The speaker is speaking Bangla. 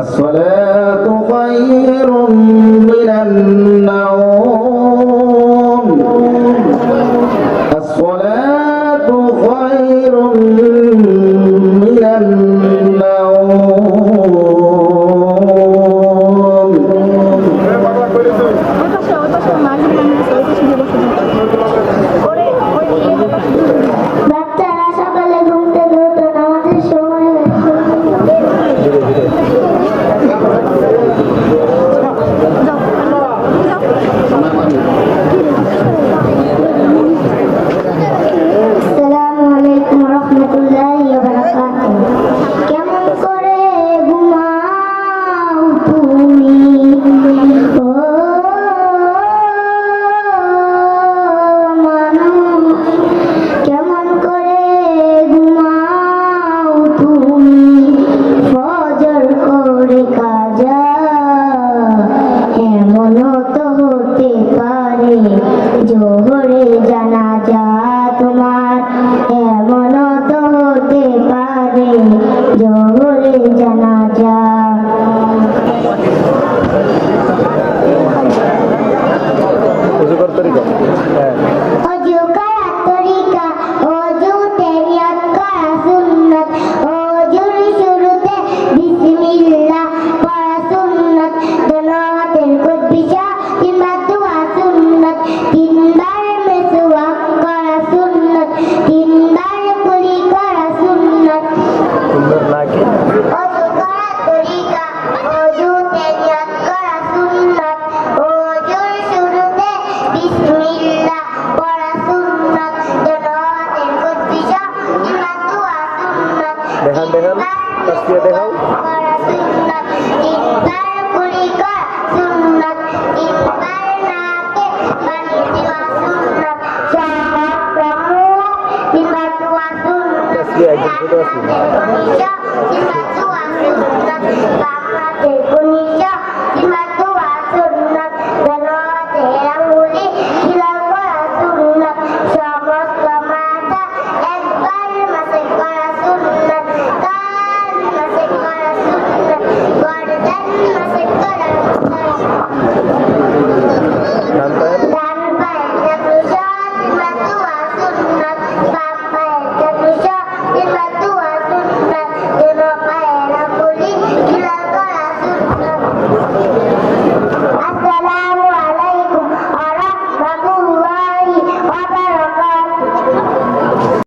الصلاة خير হবে জোহরে জানাজা তোমার এমন দেখান তাসবিহ দেখাও একজন ছোট আছে।